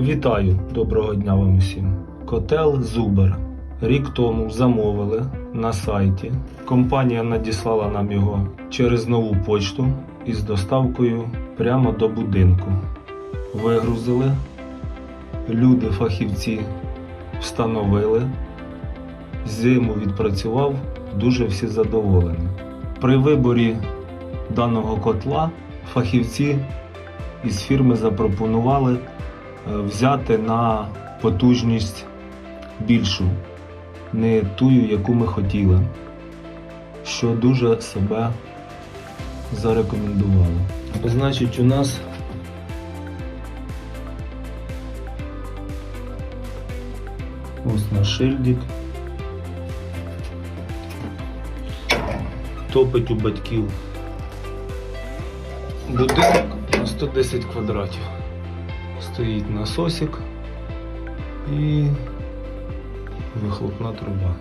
Вітаю, доброго дня вам усім. Котел Зубер. Рік тому замовили на сайті. Компанія надіслала нам його через нову почту із доставкою прямо до будинку. Вигрузили. Люди, фахівці встановили. Зиму відпрацював, дуже всі задоволені. При виборі даного котла фахівці із фірми запропонували взяти на потужність більшу, не ту, яку ми хотіли, що дуже себе зарекомендувало. Значить, у нас ось наш шильдик. Топить у батьків будинок на 110 квадратів. Стоїть насосик і вихлопна труба.